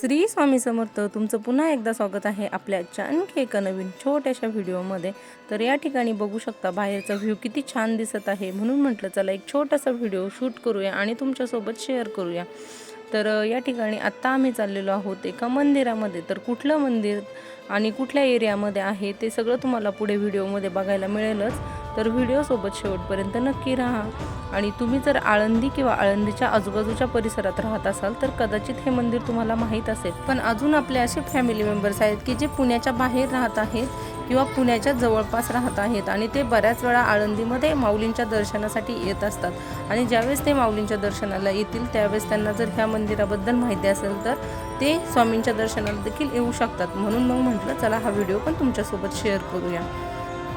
श्री स्वामी समर्थ तुमचं पुन्हा एकदा स्वागत आहे आपल्या आजच्या आणखी एका नवीन छोट्याशा व्हिडिओमध्ये. तर या ठिकाणी बघू शकता बाहेरचा व्ह्यू किती छान दिसत आहे. म्हणून म्हटलं चला एक छोटासा व्हिडिओ शूट करूया आणि तुमच्यासोबत शेअर करूया. तर या ठिकाणी आत्ता आम्ही चाललेलो आहोत एका मंदिरामध्ये. तर कुठलं मंदिर आणि कुठल्या एरियामध्ये आहे ते सगळं तुम्हाला पुढे व्हिडिओमध्ये बघायला मिळेलच. तर व्हिडिओसोबत शेवटपर्यंत नक्की राहा. आणि तुम्ही जर आळंदी किंवा आळंदीच्या आजूबाजूच्या परिसरात राहत असाल तर कदाचित हे मंदिर तुम्हाला माहीत असेल. पण अजून आपले असे फॅमिली मेंबर्स आहेत की जे पुण्याच्या बाहेर राहत आहेत किंवा पुण्याच्या जवळपास राहत आहेत आणि ते बऱ्याच वेळा आळंदीमध्ये माऊलींच्या दर्शनासाठी येत असतात. आणि ज्यावेळेस ते माऊलींच्या दर्शनाला येतील त्यावेळेस त्यांना जर ह्या मंदिराबद्दल माहिती असेल तर ते स्वामींच्या दर्शनाला देखील येऊ शकतात. म्हणून मग म्हटलं चला हा व्हिडिओ पण तुमच्यासोबत शेअर करूया.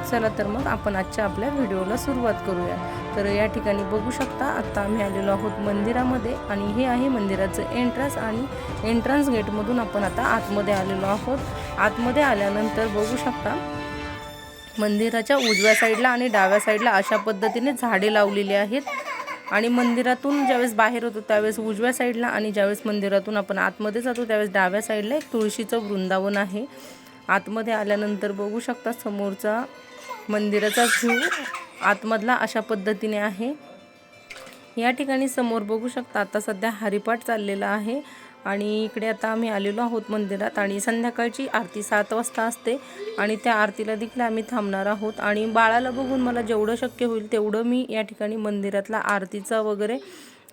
चला तर मग आपण आजच्या आपल्या व्हिडिओला सुरुवात करूया. तर या ठिकाणी बघू शकता आत्ता आम्ही आलेलो आहोत मंदिरामध्ये आणि हे आहे मंदिराचं एंट्रन्स आणि एंट्रन्स गेटमधून आपण आता आतमध्ये आलेलो आहोत. आतमध्ये आल्यानंतर बघू शकता मंदिराच्या उजव्या साईडला आणि डाव्या साईडला अशा पद्धतीने झाडे लावलेली आहेत. आणि मंदिरातून ज्यावेळेस बाहेर होतो त्यावेळेस उजव्या साईडला आणि ज्यावेळेस मंदिरातून आपण आतमध्ये जातो त्यावेळेस डाव्या साईडला एक तुळशीचं वृंदावन आहे. आतमध्ये आल्यानंतर बघू शकता समोरचा मंदिराचा व्ह्यू आतमधला अशा पद्धतीने आहे. या ठिकाणी समोर बघू शकता आता सध्या हरिपाठ चाललेला आहे आणि इकडे आता आम्ही आलेलो आहोत मंदिरात आणि संध्याकाळची आरती सात वाजता असते आणि त्या आरतीला देखील आम्ही थांबणार आहोत. आणि बाळाला बघून मला जेवढं शक्य होईल तेवढं मी या ठिकाणी मंदिरातला आरतीचा वगैरे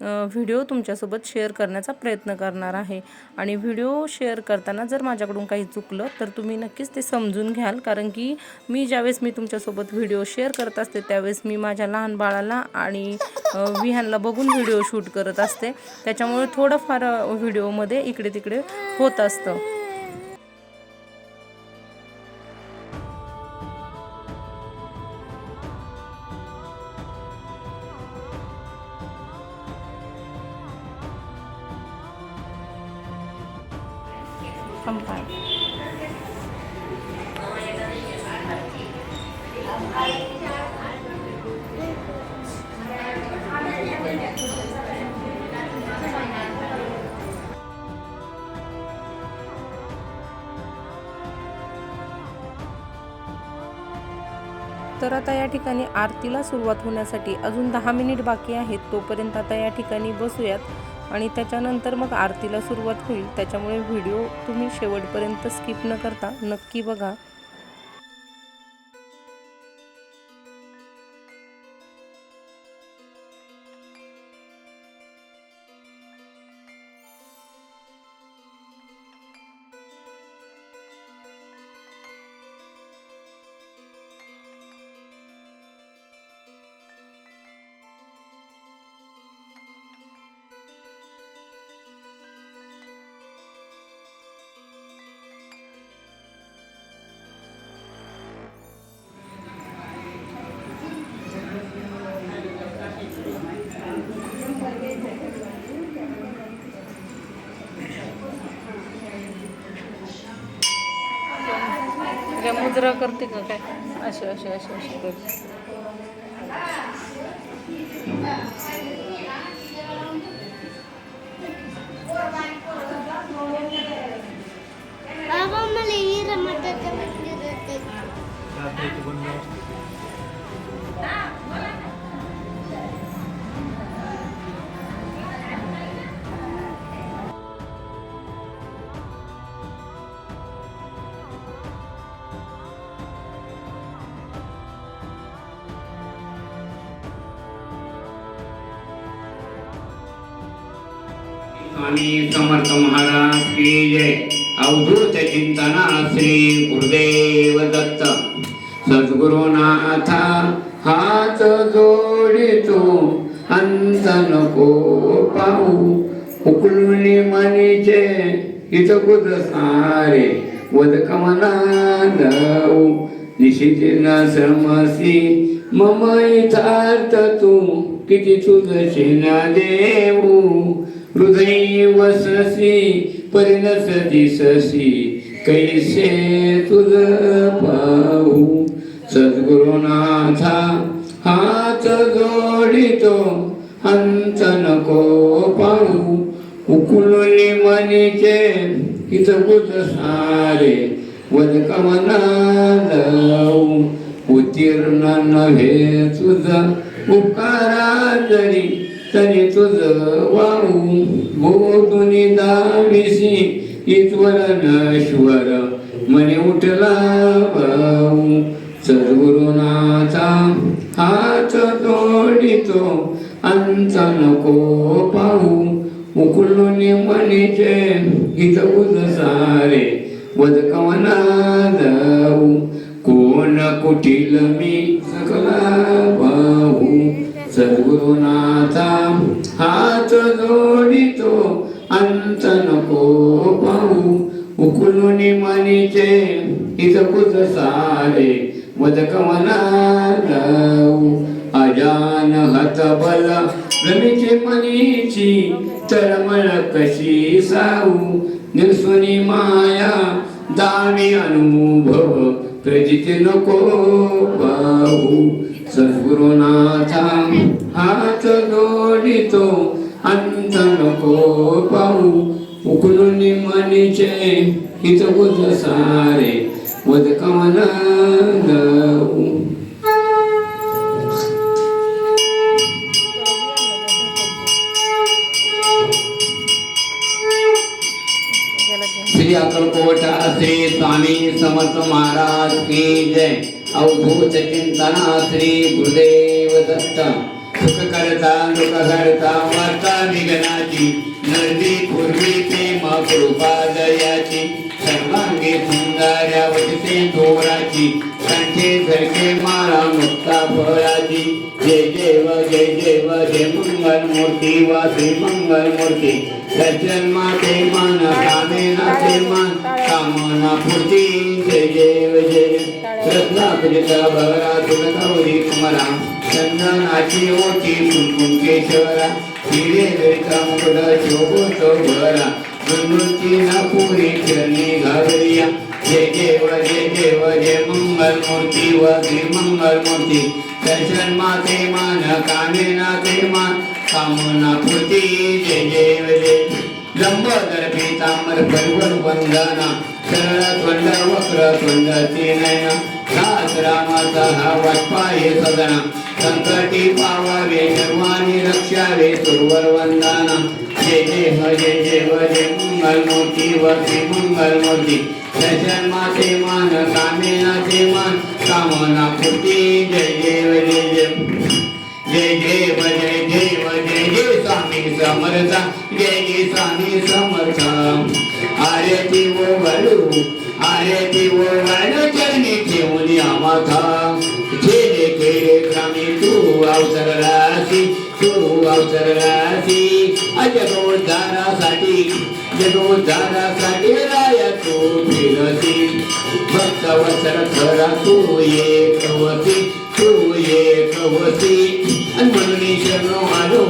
व्हिडिओ तुमच्यासोबत शेअर करण्याचा प्रयत्न करणार आहे. आणि व्हिडिओ शेअर करताना जर माझ्याकडून काही चुकलं तर तुम्ही नक्कीच ते समजून घ्याल. कारण की मी ज्यावेळेस मी तुमच्यासोबत व्हिडिओ शेअर करत असते त्यावेळेस मी माझ्या लहान बाळाला आणि विहानला बघून व्हिडिओ शूट करत असते. त्याच्यामुळे थोडंफार व्हिडिओमध्ये इकडे तिकडे होत असतं. तर आता या ठिकाणी आरतीला सुरुवात होण्यासाठी अजून दहा मिनिट बाकी आहेत तोपर्यंत आता या ठिकाणी बसूयात. आणि त्याच्यानंतर मग आरतीला सुरुवात होईल. त्याच्यामुळे व्हिडिओ तुम्ही शेवटपर्यंत स्किप न करता नक्की बघा. कचरा करते का काय? असे असे असे असे करते. स्वामी समर्थ महाराज की जय. अवधूत चिंतना श्री गुरुदेव दत्त. सद्गुरुनाथा हात जोडितो अंत नको पाहू. उकलून मनीचे हित कुद सारे वद कमला नऊ निशिती न समसी मम इथार्थ तू किती तुझ शिना देऊ. हृदयी वससी परिणसती ससी कैसे तुझ पाहू? सद्गुरुनाथा हात जोडितो अंत नको पाहू। उकुलली मनीचे हितकुत सारे वदका मना जाऊ उत्तीर्ण नव्हे तुझ उपकारा जरी तरी तुझ वाहू बोधुनी दाविसी ईश्वर नश्वर मने उठला भाऊ सद्गुरुनाचा हात तोडितो अंत नको पाहू. उकळून मनीचे हित उज सारे वदकवना जाऊ. कोण कुटील मी सकला सद्गुरुनाथा हात जोडितो अंत नको पाहू. उकळून मनीचे हित बुध सारे वदकवना जाऊ अजान हतबल रमीचे मनीची तळमळ कशी साऊ निर्सुनी माया दावी अनुभव प्रजित नको पाहू सद्गुरुनाथा हात जोडितो अंत नको पाहू. उकलून मनीचे हित बुध सारे वदकमना जाऊ श्री अक्कलकोटा श्री स्वामी समर्थ महाराज की जय. अवधूत चिंतना श्री गुरुदेव दत्त. सुख करता दुःख करता वार्ता निघणाची नदी पूर्वी प्रेम कृपा सर्वांगे सुंदाऱ्या वटते डोराची दोराची कंठे झळके माळा मुक्ता फळाची जय देव जय देव जय मंगल मूर्ती वा श्री मंगल मूर्ती. दर्शन माते मन कामेनाचे मन कामना पूर्ती. जय देव जय रत्नाकरिता भरा तुलगौरी कुमरा. चंदनाची ओटी कुंकुम केशवरा हिरे गरिता मुकुट शोभतो भरा गुणवंती नापुरी चरणी घागरिया जय देव जय देव जय मंगल मूर्ती व मंगल मूर्ती। दर्शन माते मान कामेना ते मान। कामना पूर्ती जय देव जय लंबोदर पीतांबर परिवर वंदना। सरळ त्वंड वक्र त्वंडती नयना दास रामाचा हा वाटपाये सदना संकटी पावावे सर्वांनी रक्षावे सुरवर वंदना जय देव जय व जय मंगल मूर्ती व श्री मंगल मूर्ती दर्शन माते मान कामेनाचे मान कामना पूर्ती जय देव जय जय जय देव जय देव जय जय स्वामी समर्थ जय जय स्वामी समर्थ आरती वो वळू आरती वो वळू चरणी ठेवून आमाथा खेळे केले क्रमी तू अवसरलासी तू अवसरलासी जगोद्धारासाठी जगोद्धारासाठी राया तू फिरसी. भक्त वसर खरा तू एकवती तू एकवती आणि म्हणून शरणो आलो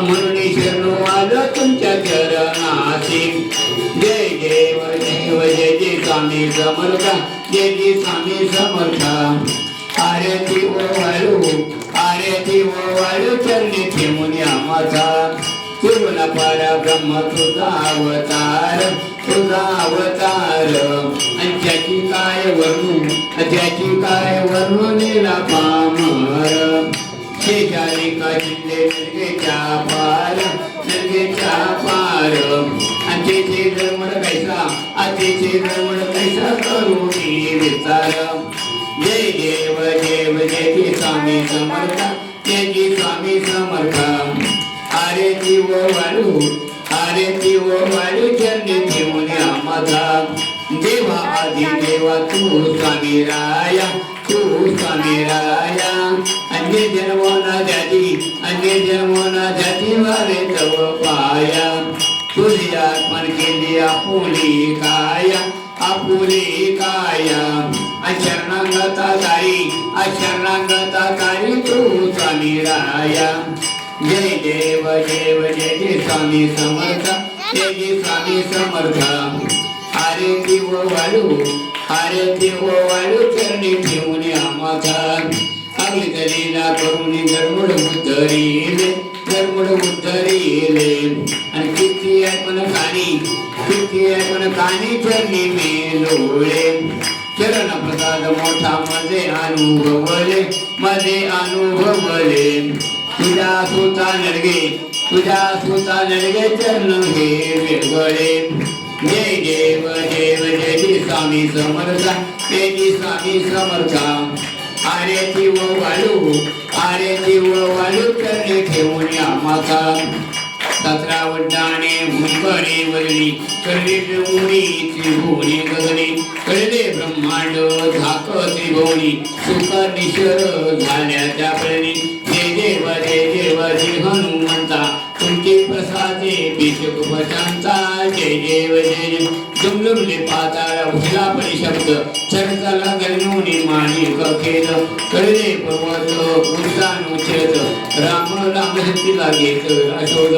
म्हणून शरणो आलो. स्वामी समर्था जय स्वामी समर्था आरती ओवाळू आरती ओवाळू चरणी ठेवून माझा. पूर्ण पारा ब्रह्म तुझा अवतार तुझा अवतार. आणि त्याची काय वर्णू त्याची काय वर्णू निला पामर. शेजारी का जिल्हे नगेच्या पार नगेच्या पार. आणि त्याचे धर्मण कैसा आतेचे धर्मण जय देव देव जय स्वामी समर्थ जय स्वामी समर्थ। अरे जीव वाळू अरे जीव वाळू चरणी ठेवून माझा देवा आधी देवा तू स्वामी राया तू स्वामी राया। अन्य जन्मोना जाती अन्य जन्मोना जाती वारे तव पाया। तुझी आत्मन केली आपुली काया। आपुली काया अशरणांगता ताई अशरणांगता ताई तू स्वामी राया. जय देव देव जय जय स्वामी समर्थ जय जय स्वामी समर्थ. हरे देव वाळू हरे देव वाळू चरणी ठेवून आमाचा अगदी दलीला करून गडबड बुद्धरील आणि किती किती चरणी मेलोळे चरण प्रसाद मोठा मध्ये अनुभवले मध्ये अनुभवले. तुझ्या सुता नडगे तुझ्या सुता नडगे चरण हे वेगळे. जय देव देव जय स्वामी समर्थ जय स्वामी समर्थ. आरे जीव वाळू आरे जीव वाळू करणे ठेवून या माता. सतरा वड्डाणे मुंबणे वरली करणे उडी त्रिभुवने गगने. कळले ब्रह्मांड झाक त्रिभुवनी सुख निशर झाल्याच्या प्रणी जय देव जय देव जय हनुमंता. तुमचे प्रसादे बिशक जय देव जय जय. जुमलुमले पाताळ उठला परिशब्द चरचाला गणोनी माणिक खेळ कळले पर्वत उद्दान उचेत राम राम शक्तीला घेत अशोध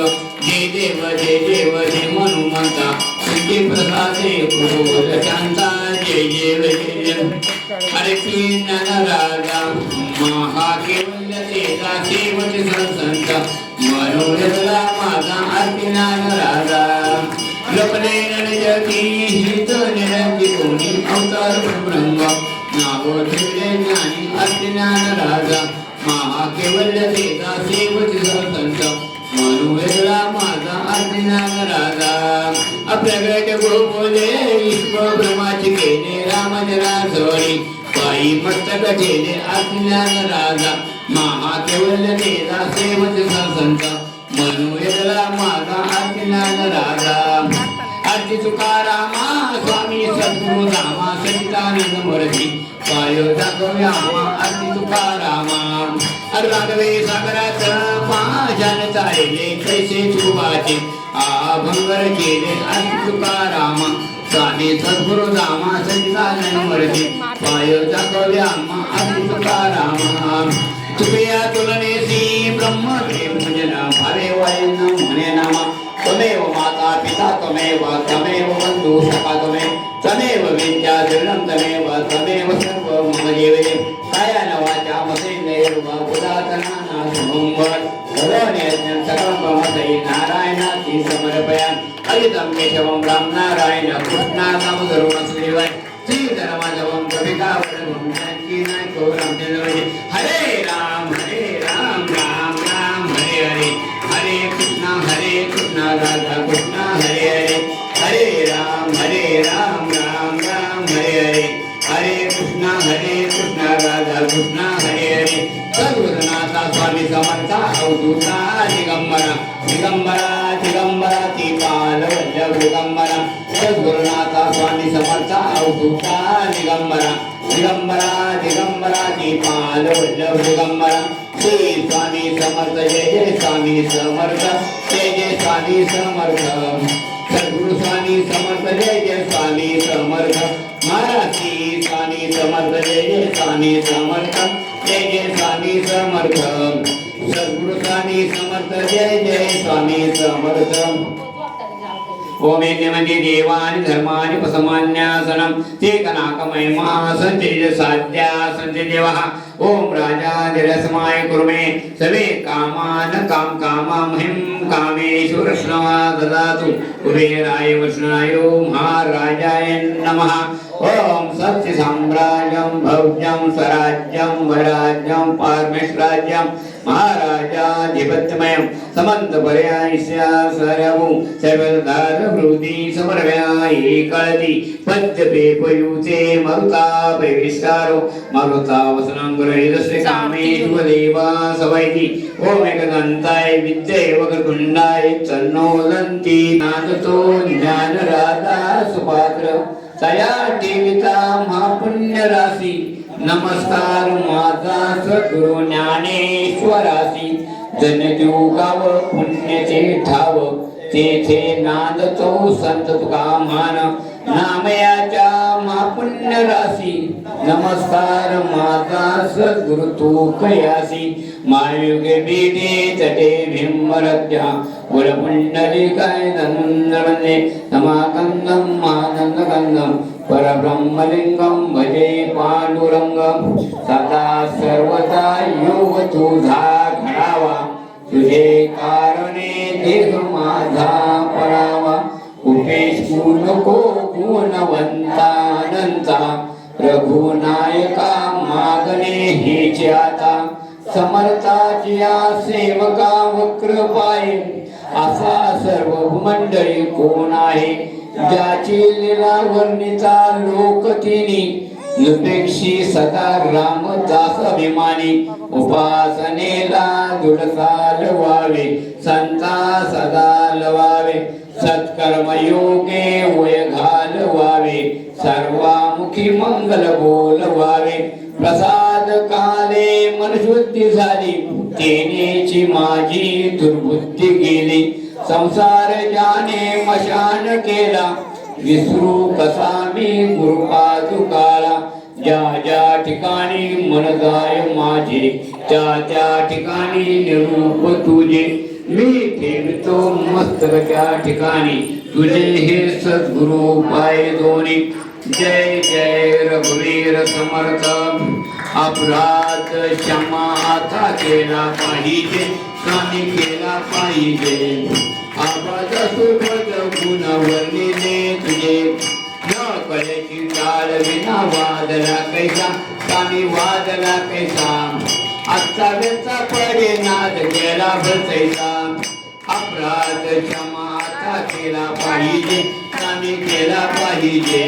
जय देव जय देव जय हनुमंता सिद्धी प्रसादे भटांचा जय देव जय हरे कृष्ण राजा महाकेवल्य ते दासेवत संत. मनोरथ ज्ञान राजा लपले रणजती हित निरंजी कोणी अवतार ब्रह्म नाव ठेवले ज्ञानी राजा महाकेवल्य तेजा सेवच संत मनोरथला माझा राजा आपल्याकडे गोपोले ईश्वर ब्रह्माची केले रामजना सोडी पायी मस्तक ठेले अर्पिनान राजा संत मनोरथला माझा राजा. तुकारामा स्वामी सद्गुरु रामा सचिदानंद मूर्ती पायो दाखव्या आरती तुकारामा. राघवे सागरात पाजन चालले कैसे तुबाचे आभंगर केले आरती तुकारामा. स्वामी सद्गुरु रामा सचिदानंद मूर्ती पायो दाखव्या आरती तुकारामा. तुकया तुलनेसी ब्रह्म वायन म्हणे नामा त्वमेव माता पिता त्वमेव त्वमेव बन्धु सखा त्वमेव त्वमेव विद्या दृढं त्वमेव त्वमेव सर्व मम जीवने कायान वाचा सकलं नारायणाति समर्पयामि। अजितं केशवं दिगंबरा सद्गुरुनाथा स्वामी समर्थ अवधूता दिगंबरा दिगंबरा दिगंबरा दीपाल वल्लभ दिगंबरा श्री स्वामी समर्थ जय जय स्वामी समर्थ जय जय स्वामी समर्थ. सद्गुरु स्वामी समर्थ जय जय स्वामी समर्थ. महाराज स्वामी समर्थ जय जय स्वामी समर्थ जय जय स्वामी समर्थ. सद्गुरु स्वामी समर्थ जय जय स्वामी समर्थ. ओम यज्ञमध्ये देवानि धर्मानि पसमान्यासनं ते कनाकमहिमा सञ्चय साध्या सञ्चय देवः ओम राजा कुर्मे। सवे कामान काम कामा महिं कामेषु रश्नवा ददातु कुबेराय वृष्णाय महाराजाय नमः। ओम सत्य साम्राज्यं भव्यं स्वराज्यं वराज्यं पारमेश्वराज्यं। महाराजाधिपत्यमयं समन्तपर्यायस्या स्वरमु सर्वदार हृदि समर्व्यायि कळति पद्यपे पयुते मरुता प्रविष्टारो गृहीतस्य कामेषु देवा सवैति। ओम एकदन्ताय विद्ये वक्रतुण्डाय तन्नो नादतो ज्ञानराधा सुपात्र। तया ठेविता महापुण्य राशी नमस्कार माझा सद्गुरु ज्ञानेश्वरासी जनजोगाव गाव पुण्याचे ठाव तेथे नांदतो संत तुका मान नामयाच्या मापुण्य राशी नमस्कार माझा सद्गुरु तू कयासी मायुगे बेटे तटे भीमरत्या. गुणपुंडली काय नंदवंदे मानंद कंदम परब्रह्मलिंगम भजे पांडुरंगम सदा सर्वदा योग तुझा घडावा। तुझे कारणे देह माझा परावा उपेश नको गुणवंतानंता। रघुनायका मागणे हेचे आता। समर्थाच्या सेवका वक्र पाय असा सर्व मंडळी कोण आहे? ज्याची लीला वर्णीचा लोक तिनी लुपेक्षी सदा रामदास अभिमानी. उपासनेला दुडसा लवावे संता सदा लवावे सत्कर्म योगे वय घालवावे सर्वामुखी मंगल बोलवावे प्रसाद काले मनशुद्धी झाली तेनेची माझी दुर्बुद्धी गेली. संसार ज्याने मशान केला. विसरू कसा मी गुरुपादुकाला ज्या ज्या ठिकाणी मन जाय माझे त्या त्या ठिकाणी निरूप तुझे. मी ठेवतो मस्तक त्या ठिकाणी. तुझे हे सद्गुरु पाय दोन्ही जय जय रघुवीर समर्थ. अपराध क्षमा आता केला पाहिजे. कमी केला पाहिजे. आवाज सुभद गुण तुझे न टाळ विना वादला कैसा स्वामी वादला कैसा. आजचा पडे नाद अपराध क्षमा आता केला पाहिजे स्वामी केला पाहिजे.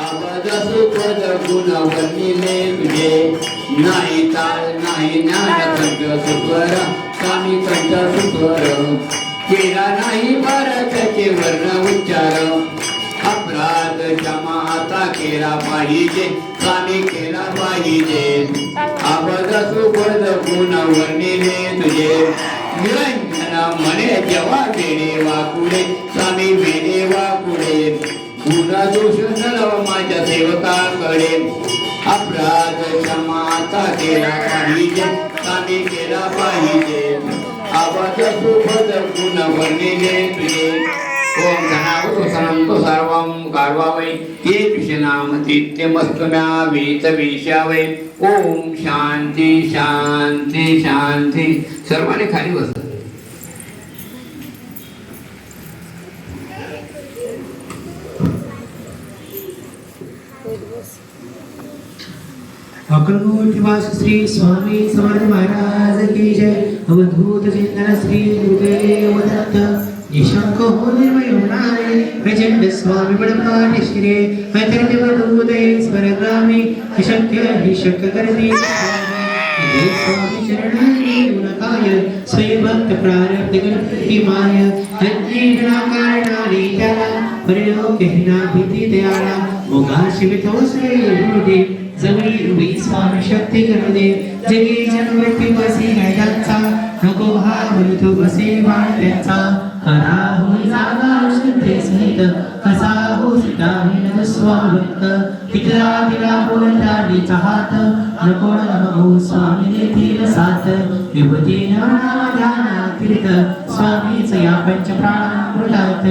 आवाज सुपद तुझे नाही ताळ नाही ज्ञान कंठ सुस्वर स्वामी कंठ सुस्वर केला नाही भारताचे वर्ण उच्चार. अपराध क्षमा आता केला पाहिजे स्वामी केला पाहिजे. आवाज सुपद गुण वर्णिले तुझे. निरंजन म्हणे जेव्हा वेणे वाकुडे स्वामी वेणे वाकुडे गुन्हा दोष नलव माझ्या सेवकाकडे. अपराध क्षमा आता केला पाहिजे स्वामी केला पाहिजे. आवाज सुपद गुण वर्णिले तुझे ओम धनावतो सनंतो सर्वं कार्वावै ते ओम शांती शांती शांती सर्वांनी खाली बसा. अक्कलकोट निवास श्री स्वामी समर्थ महाराज की जय। अवधूत चिंतन श्री गुरुदेव दत्त निशंक हो निर्मय होणारे प्रचंड स्वामी बडपाट श्री। अतिरथ वधूते स्मरग्रामी अशक्य हि शक्य करते स्वामी स्वयंभक्त प्रारब्ध गणपती माय अन्य कारणाने त्याला परिलोक हिना भीती दयाळा मोगाशी वितोसरे गुरुदेव जवळी रुई स्वामी शक्ती करू दे जगी बसी नको हा बोलतो बसे वाण त्यांचा करा हो जागा शुद्धे स्मित कसा हो सीता विनद स्वाभक्त तिकला तिला बोलता हात नको नमो स्वामी देतील साथ विभूती नामा ध्याना तीर्थ स्वामीच या पंच प्राणामृतात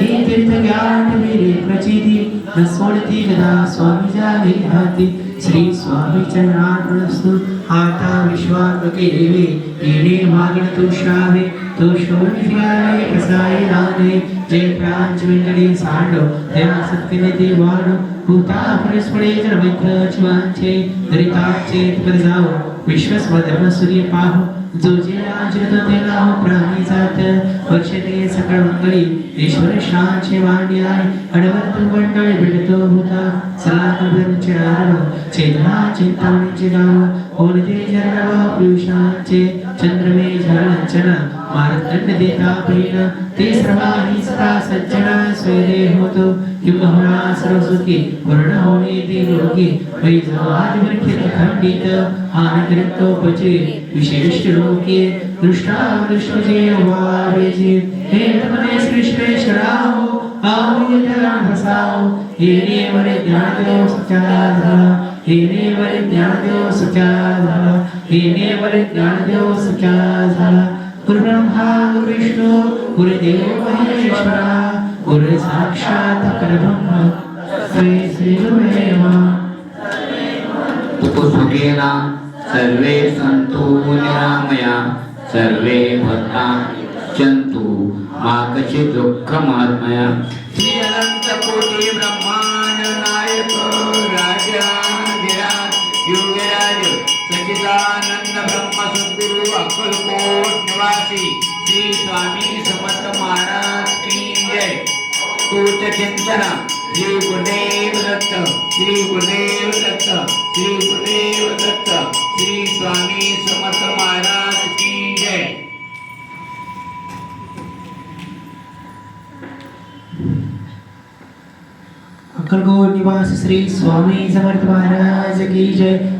हे तीर्थ ज्ञान मेरे प्रचिती न सोडती कदा स्वामी जागे हाती श्री स्वामी चरणार्पणस्तु आता विश्वात्म केले येणे मागण तुषावे श्रावे तो शोण शिवाय प्रसाई देवा सत्य ते वाढो भूता परस्परे जर मित्र चिवांचे दरिताचे जाओ विश्वस्वधर्म सूर्य पाहो जो जे आचरतो त्याला प्राणी जात वर्षते सकळ मंगळी ईश्वर शांचे वाणी आहे अडवर्त मंडळ भेटतो होता सला कबरचे चेतना चिंतामणीचे गाव पुरुषांचे चंद्रमे झरणचन मारदंड देता प्रेण ते सर्वाही सदा सज्जना स्वैरे होतो। किंबहुना सरस्वती वर्ण होणे ते लोके। वै विरखित खंडित आनंदोपचे विशेष लोके। दृष्टा दृष्टजे वावेजे हे तमने सृष्टेश्वराहो आहो येने वरे ज्ञानदेव देव येने वरे ज्ञानदेव देव येने वरे ज्ञानदेव देव गुरुब्रह्मा गुरुविष्णू गुरुदेव महेश्वरा गुरु साक्षात परब्रह्म श्री श्रीगुरुदेव उपसुखेन सर्वे सन्तु निरामया सर्वे भक्ता चन्तु मा कचित् दुःखमात्मया। श्री अनन्तकोटि ब्रह्माण्ड नायक राजा गिराज योगराज सचिदानन्द ब्रह्म सद्गुरु अक्कलकोट निवासी श्री स्वामी समर्थ महाराज की जय तूच चिंतन श्री गुरुदेव दत्त श्री गुरुदेव दत्त श्री गुरुदेव दत्त श्री स्वामी समर्थ महाराज की जय अक्कलकोट निवास श्री स्वामी समर्थ महाराज की जय।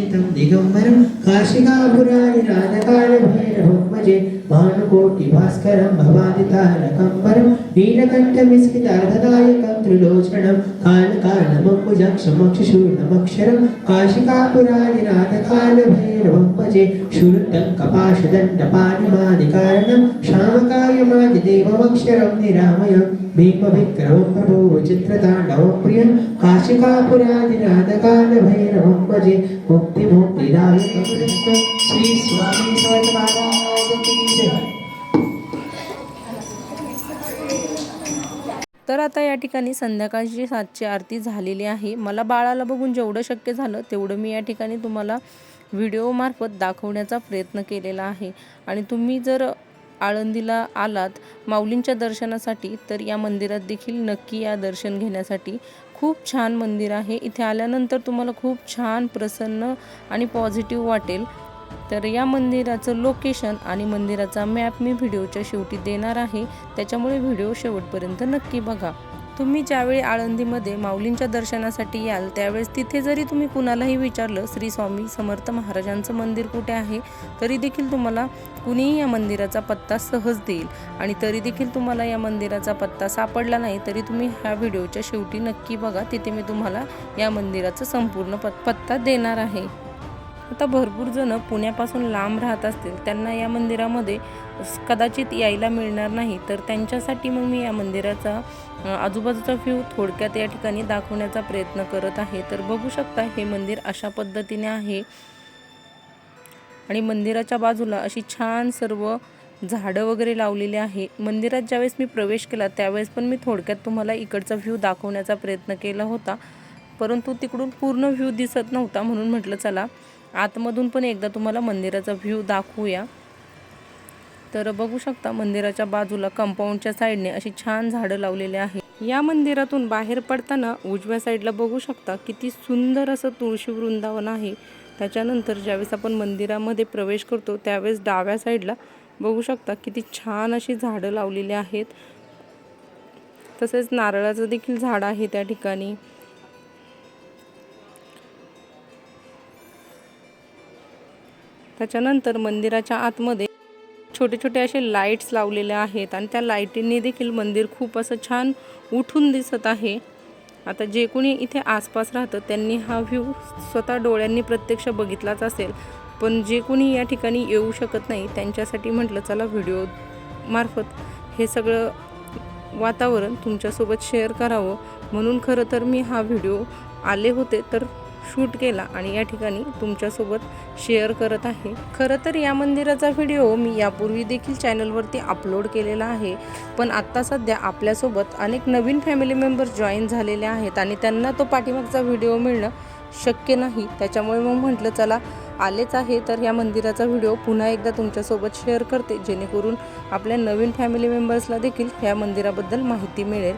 निगम्बरं काशिकापुराणि राजकालभैरहुत्मजे भानुकोटि भास्करं भवादितारकम्बरं नीलकण्ठविस्मितार्धदायकं त्रिलोचनं कालकालमम्बुजं क्षमक्षशूर्णमक्षरं काशिकापुरादिनाथकालभैरवं भजे शूर्णं कपाशदण्डपाणिमादिकारणं श्यामकायमादिदेवमक्षरं निरामय भीमविक्रमं प्रभो विचित्रताण्डवं प्रियं काशिकापुरादिनाथकालभैरवं भजे मुक्तिमुक्तिदायकं श्रीस्वामी समर्थ तर आता या ठिकाणी संध्याकाळची सातची आरती झालेली आहे. मला बाळाला बघून जेवढं शक्य झालं तेवढं मी या ठिकाणी तुम्हाला व्हिडिओमार्फत दाखवण्याचा प्रयत्न केलेला आहे. आणि तुम्ही जर आळंदीला आलात माऊलींच्या दर्शनासाठी तर या मंदिरात देखील नक्की या दर्शन घेण्यासाठी खूप छान मंदिर आहे. इथे आल्यानंतर तुम्हाला खूप छान प्रसन्न आणि पॉझिटिव्ह वाटेल. तर या मंदिराचं लोकेशन आणि मंदिराचा मॅप मी व्हिडिओच्या शेवटी देणार आहे. त्याच्यामुळे व्हिडिओ शेवटपर्यंत नक्की बघा. तुम्ही ज्यावेळी आळंदीमध्ये माऊलींच्या दर्शनासाठी याल त्यावेळेस तिथे जरी तुम्ही कुणालाही विचारलं श्री स्वामी समर्थ महाराजांचं मंदिर कुठे आहे तरी देखील तुम्हाला कुणीही या मंदिराचा पत्ता सहज देईल. आणि तरी देखील तुम्हाला या मंदिराचा पत्ता सापडला नाही तरी तुम्ही ह्या व्हिडिओच्या शेवटी नक्की बघा. तिथे मी तुम्हाला या मंदिराचा संपूर्ण पत्ता देणार आहे. आता भरपूर जण पुण्यापासून लांब राहत असतील त्यांना या मंदिरामध्ये कदाचित यायला मिळणार नाही. तर त्यांच्यासाठी मग मी या मंदिराचा आजूबाजूचा व्ह्यू थोडक्यात या ठिकाणी दाखवण्याचा प्रयत्न करत आहे. तर बघू शकता हे मंदिर अशा पद्धतीने आहे. आणि मंदिराच्या बाजूला अशी छान सर्व झाडं वगैरे लावलेली आहे. मंदिरात ज्यावेळेस मी प्रवेश केला त्यावेळेस पण मी थोडक्यात तुम्हाला इकडचा व्ह्यू दाखवण्याचा प्रयत्न केला होता. परंतु तिकडून पूर्ण व्ह्यू दिसत नव्हता म्हणून म्हटलं चला आतमधून पण एकदा तुम्हाला मंदिराचा व्ह्यू दाखवूया. तर बघू शकता मंदिराच्या बाजूला कंपाऊंडच्या साईडने अशी छान झाडं लावलेली आहे या मंदिरातून बाहेर पडताना उजव्या साईडला बघू शकता किती सुंदर असं तुळशी वृंदावन आहे. त्याच्यानंतर ज्यावेळेस आपण मंदिरामध्ये प्रवेश करतो त्यावेळेस डाव्या साईडला बघू शकता किती छान अशी झाडं लावलेली आहेत. तसेच नारळाचं देखील झाड आहे त्या ठिकाणी. त्याच्यानंतर मंदिराच्या आतमध्ये छोटे छोटे असे लाईट्स लावलेले आहेत आणि त्या लाईटींनी देखील मंदिर खूप असं छान उठून दिसत आहे. आता जे कोणी इथे आसपास राहतं त्यांनी हा व्ह्यू स्वतः डोळ्यांनी प्रत्यक्ष बघितलाच असेल. पण जे कोणी या ठिकाणी येऊ शकत नाही त्यांच्यासाठी म्हटलं चला व्हिडिओ मार्फत हे सगळं वातावरण तुमच्यासोबत शेअर करावं. म्हणून खरं तर मी हा व्हिडिओ आले होते तर शूट केला आणि या ठिकाणी तुमच्यासोबत शेअर करत आहे. खरं तर या मंदिराचा व्हिडिओ मी यापूर्वी देखील चॅनलवरती अपलोड केलेला आहे. पण आत्ता सध्या आपल्यासोबत अनेक नवीन फॅमिली मेंबर जॉईन झालेले आहेत आणि त्यांना तो पाठीमागचा व्हिडिओ मिळणं शक्य नाही. त्याच्यामुळे मग म्हटलं चला आलेच आहे. तर या मंदिराचा व्हिडिओ पुन्हा एकदा तुमच्यासोबत शेअर करते. जेणेकरून आपल्या नवीन फॅमिली मेंबर्सला देखील ह्या मंदिराबद्दल माहिती मिळेल.